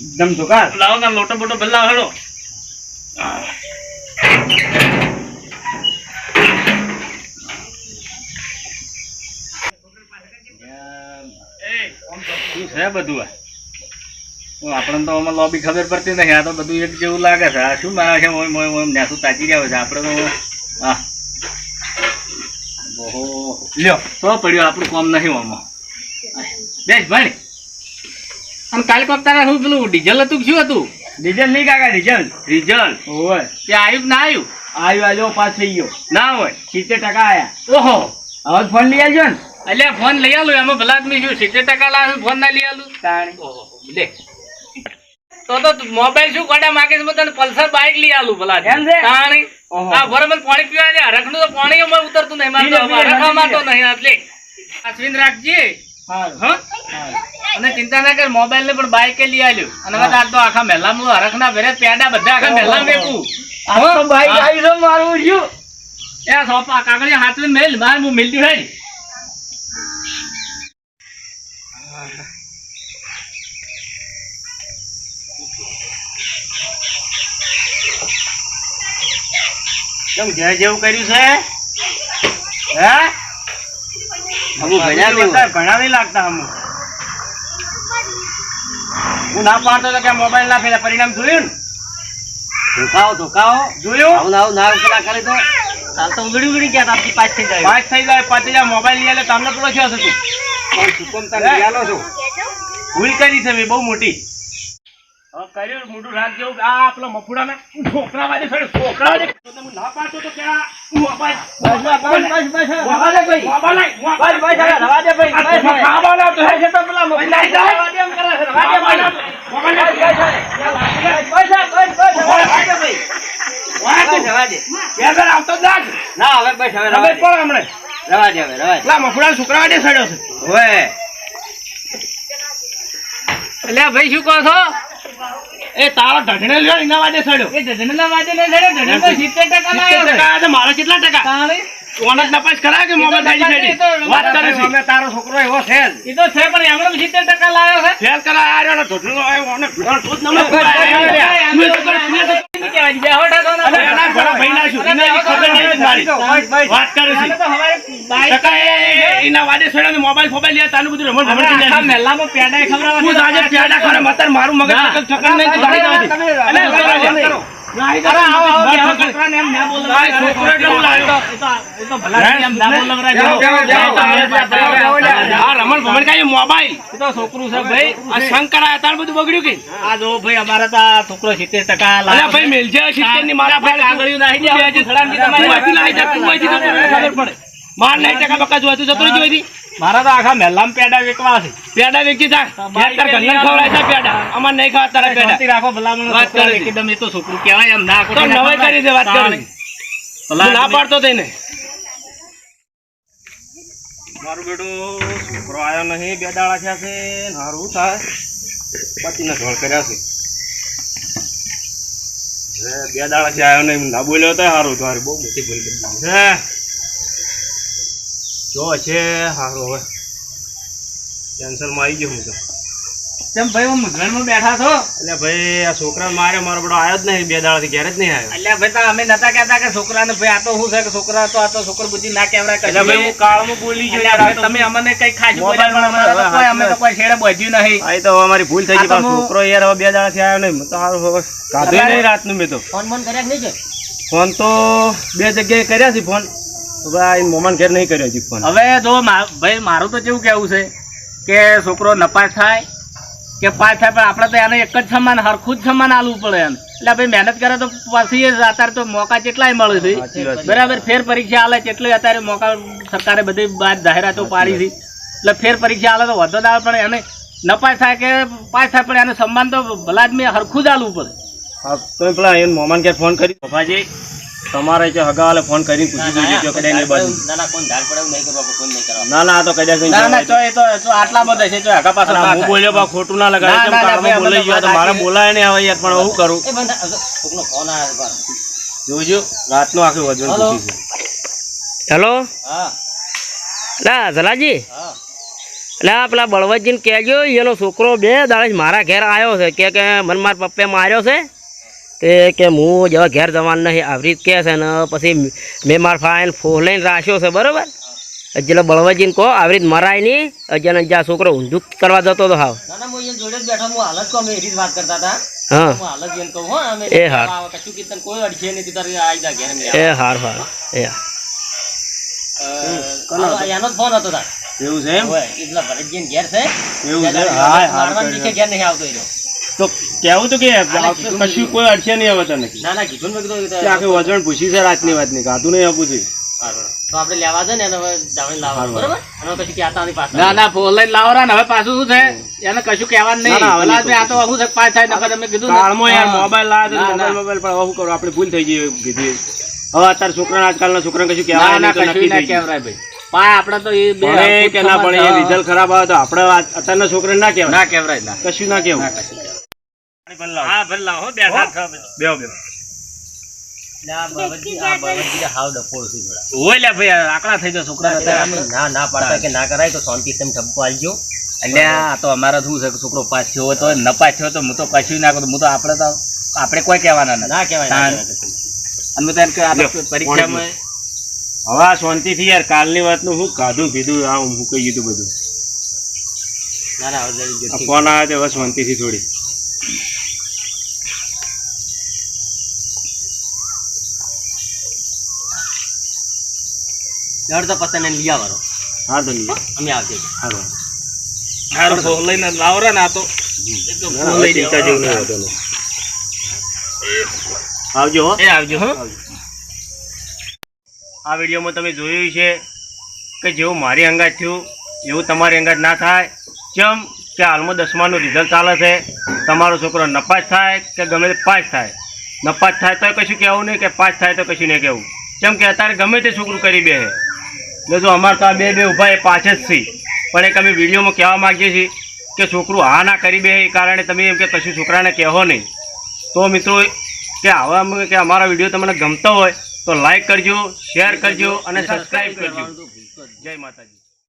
એકદમ જોકાર લાવો ના લોટો બોટો બદલાવ હેડો. છે બધું આપણને તો આમાં લોબી ખબર પડતી નથી આ તો બધું એક જેવું લાગે છે. આ શું મારે છે? મોય નેસું તાચી રહ્યા છે. આપણે તો હા ઓહો. લ્યો તો પડ્યો આપણું કામ નહીં આમાં. બેસ ભાઈ. અને કાલે કોક તારા શું પેલું ડીઝલ હતું શું હતું? ડીઝલ નહીં કાકા ડીઝલ. ડીઝલ? હોય તે આવ્યું ના આવ્યું આવ્યું આવ્યો પાસ થઈ ગયો. ના હોય. સિત્તેર ટકા આયા. ઓહો. હવે ફોન લઈ આવજો ને. એટલે ફોન લઈ આલું એમાં ભલા આદમી શું સિત્તેર ટકા લાવે ફોન ના લઈ આલું. ઓહો લે. તો તો મોબાઈલ શું કોડા માંગે છે તને પલ્સર બાઇક લઈ આલું ભલા? તાણી. હા બરોબર પાણી પીવા દે. રખનું તો પાણી અમારે ઉતરતું નહીં. મારે તો પીલે, પીલે, હરખામાં તો પીલે. નહીં એટલે અશ્વિન રાખજે. હા? અને ચિંતા ના કર મોબાઈલ ને પણ બાઈક લઈ આવ્યો અને હવે તાર તો આખા મહેલામાં હરખ ના ભરે પેડા બધા આખા મહેલા મેકું આ તો બાઈક આવી તો મારું શું એ સોપા કાગળિયા હાથ મેલ માર હું મિલતી હોય ને. કેમ ઘેર જેવું કર્યું છે? હે? ભણાવી લાગતા અમુ હું ના પાડતો તો કે મોબાઈલ ના પેલા પરિણામ જોયું ને? ધોકાઓ ધોકાઓ. જોયું? આવું આવું ના પેલા કરી તો. ચાલ તો ઉગડી ઉગડી ગયા તાપથી પાંચ થઈ જાય. પાંચ થઈ જાય પાંચ જાય મોબાઈલ લઈ આલે તમને પેલો થયો હશે તું. પણ નહીં આલો છો? ભૂલ કરી છે મેં બહુ મોટી. કર્યું મોટું રાત જેવું આ પેલો મફુડાના છોકરા વાળે ફેર છોકરા વાળે તમે ના પાડતો તો કે આ મોબાઈલ બસ બસ બસ બસ બસ રવા ભાઈ મોબાઈલ લાય, બસ બસ રવા દે ભાઈ બસ બસ. ખાવા લાવતો હે છે તો પેલા ભાઈ, રવા દે એમ કરે રવા દે ભાઈ. મોબાઈલ લાય. બસ બસ બસ રવા દે ભાઈ વાહ રવા દે બે આવતો જ ના હવે બસ હવે રવા દે પણ હમણાં. રવા દે હવે રવા દે પેલા મફુડા છોકરા વાળે સડ્યો છે એટલે ભાઈ શું કહો છો એ તારો ઢઢણે લ્યો એના વાડે સડ્યો એ ઢઢણના વાદે નહીં ચડ્યો, ઢઢણ તો 70 ટકા લાવ્યો છે. ટકા છે, મારો કેટલા ટકા? તાણી. ઓનક નપાસ કરાય કે એ તો ગાડી વાત કરે છે. અમે તારો છોકરો એવો છે એ તો છે પણ એમણે 70 ટકા લાવ્યો છે. ફેલ કરા આ રહ્યો ને ઢઢણો આવ્યો. અને ઢઢણ તું જ નમો બસ, બસ, બસ, બસ. તું એ તો કરે, તું એ તો કરે. શું કહેવાય? બે હો ટકા ના એના ઘણા છું, એને ખબર નહીં મારી. વાત કરે છે ટકા એના વાડે સડ્યો ને મોબાઈલ ફોબાઈલ લે તાનું બધું રમણ ભમણ થઈ આખા જાય પેડા ખવડાવવા હું આજે પેડા મતાર મારું મગજ ઠકન નહીં રમણ ભમણ કાંઈ મોબાઈલ? તો છોકરું છે ભાઈ. આ શંકર આયા તાર બધું બગડ્યું કે? આ જો ભાઈ અમારા તો છોકરો 70 ટકા અલ્યા ભાઈ મેલજે સિત્તેરની મારા ભાઈ કાગળિયું નાખી દે, જતો ખબર પડે. માર નહીં ટકા બકા જોવા તું જતો અહીંથી. મારા તો આખા મહેલામાં પેડા વેચવા છે. પેડા વેચી જા. ખવડાય પેડા. અમાર નહીં ખાવા તારા પેડા. રાખો ભલામણ વાત કરે. એકદમ એ તો છોકરું કહેવાય એમ ના તો નવાઈ કરી દે વાત કરી. ના પાડતો થઈને મારું બેટું છોકરો આવ્યો નહીં બે દાડા થયા છે હારું થાય. પતિને ઢોળ કર્યા છે. બે દાડા થી આવ્યો નહીં ના બોલ્યો તો સારું તારે બહુ મોટી ભૂલ કરી જો છે હારું હવે કેન્સરમાં આવી ગયો હું તો. તેમ ભાઈ હું મુંઝવણમાં બેઠા છો? એટલે ભાઈ આ છોકરા મારે મારો બડો આવ્યો જ નહીં બે દાડાથી ઘેર જ નહીં આવ્યો એટલે ભાઈ તો અમે નતા કહેતા કે છોકરાને ભાઈ આ તો શું છે કે છોકરા તો આ તો છોકરો બુદ્ધિ ના કહેવાય એટલે ભાઈ હું કાળમાં બોલી ગયો તમે અમને કઈ ખાસ બોલ્યા પણ અમે તો કોઈ અમે તો કોઈ છેડે બધ્યું નહીં. આ તો અમારી ભૂલ થઈ ગઈ હું- છોકરો યાર હવે બે દાડાથી આવ્યો નહીં તો સારું હવે કાઢ્યું નહીં રાતનું મેં તો. ફોન ફોન કર્યા નહીં છે ફોન તો બે જગ્યાએ કર્યા છે ફોન. ભાઈ મોમાન ઘેર નહીં કર્યો હજી ફોન. હવે જો ભાઈ મારું તો કેવું કેવું છે કે છોકરો નપાસ થાય કે પાસ થાય પણ આપણે તો એને એક જ સમાન હરખું જ સમાન આલવું પડે એમ. એટલે ભાઈ મહેનત કરે તો પાછી અત્યારે તો મોકા કેટલાય મળે છે. બરાબર ફેર પરીક્ષા આલે કેટલી અત્યારે મોકા સરકારે બધી બાર જાહેરાતો પાડી છે. એટલે ફેર પરીક્ષા આલે તો વધો આવે પણ એને નપાસ થાય કે પાસ થાય પણ એને સન્માન તો ભલા આદમી હરખું જ આલવું પડે. તમે પેલા એને મોમાન ક્યાં ફોન કરી. પપ્પાજી તમારે જે હગાવાલે ફોન કરીને પૂછી જોઈએ કે કદાચ નહીં બાજુ. ના ના કોણ ધાર પડે એવું કે બાપા કોઈ નહીં કરવા. ના ના આ તો કદાચ ના ના જવાય. ચો એ તો આટલા બધા છે ચો હગા પાછળ ના હું બોલ્યો બા ખોટું ના લગાય કેમ ભાઈ, બોલાઈ ગયો તો મારે બોલાય નહીં આવે યાર પણ હું કરું? એ બંધા કોકનો ફોન આવે છે જોજો રાતનું આખું વજન પૂછી છે. હેલો? હા. ના જલાજી હા. એટલે પેલા બળવતજીને કહેજો એનો છોકરો બે દાડે મારા ઘેર આવ્યો છે. કે કે મને મારા પપ્પે માર્યો છે. તે કે હું જવા ઘેર જવાનું નહીં. આવી રીત કહે છે ને પછી મેં મારા ફાઈન ફોન લઈને રાખ્યો છે બરાબર? એટલે બળવાજીને કહો આવી રીત મરાય નહીં. અજાને જ્યાં છોકરો ઊંધું કરવા જતો હતો હાવ. હું એ હાર. એ હાર હાર. એ હાર. એનો ફોન હતો એવું છે એમ? એટલા ભરતજીને ઘેર છે. એવું છે? હા હા ઘેર નહીં આવતો. તો કેવું તો કે કશું કોઈ અડશે નહીં હવે તને ના ના કીધું ને આખી પૂછી છે રાતની વાતની ગાતું નહીં આપું છે. તો આપણે લેવા છે ને એને હવે જાણી બરોબર? અને કશું કહેતા નહીં પાછા. ના ના ફોન લઈને ને હવે પાછું શું છે? એને કશું કહેવાનું નહીં. ના, ના, હવે આ તો શું પાછ થાય નકર કીધું ને. યાર મોબાઈલ લાવ્યા તો મોબાઈલ મોબાઈલ પણ શું કરું? આપણે ભૂલ થઈ ગઈ કીધી. હવે અત્યારે છોકરા આજકાલના છોકરા કશું ના કહેવાય ના તો કશું ના કહેવાય ભાઈ. પાય આપણે તો એ બે કે ના પડે રિઝલ્ટ ખરાબ આવે તો આપણે અત્યારના છોકરાને ના કહેવાય. ના કહેવાય ના. કશું ના કહેવું. બેહો બેહો. ભાઈ આકડા થઈ છોકરા ના ના પાડતા કે ના કરાય તો શાંતિ તમે ઠપકો આલજો. એટલે આ તો અમારા શું છે છોકરો પાસ થયો હોય તો ન પાસ થયો તો હું તો કશું ના હું તો આપણે તો આપણે કોઈ કહેવાના નથી. ના કહેવાય. અને હું તો એમ કે પરીક્ષામાં હવે શાંતિથી યાર કાલની વાતનું હું કાધું પીધું આ હું કહી દીધું બધું. ના ફોન આવ્યો તો હવે શાંતિથી થોડી. પતંગ એને લઈ આવવાનો. હા તો નહીં. અમે આવજે. હાલો હારું ફોન લઈને લાવરા ને આ તો. લઈ ચિંતા જેવું નહીં હોતું આવજો હો. એ આવજો હો. આ વિડીયોમાં તમે જોયું છે કે જેવું મારી અંગાત થયું એવું તમારી અંગાત ના થાય. કેમ કે હાલમાં દસમાનું રિઝલ્ટ ચાલે છે તમારો છોકરો નપાસ થાય કે ગમે તે પાસ થાય. નપાસ થાય તો કશું કહેવું નહીં કે પાસ થાય તો કશું નહીં કહેવું. કેમ કે અત્યારે ગમે તે છોકરું કરી બે એટલે તો અમારે તો આ બે બે ઊભા એ પાસે જ છે પણ એક અમે વિડીયોમાં કહેવા માગીએ છીએ કે છોકરું હા ના કરી બે એ કારણે તમે એમ કે કશું છોકરાને કહેવો નહીં. તો મિત્રો, કે આવા કે અમારા વીડિયો તમને ગમતો હોય તો લાઈક કરજો શેર કરજો અને સબસ્ક્રાઈબ કરજો. જય માતાજી.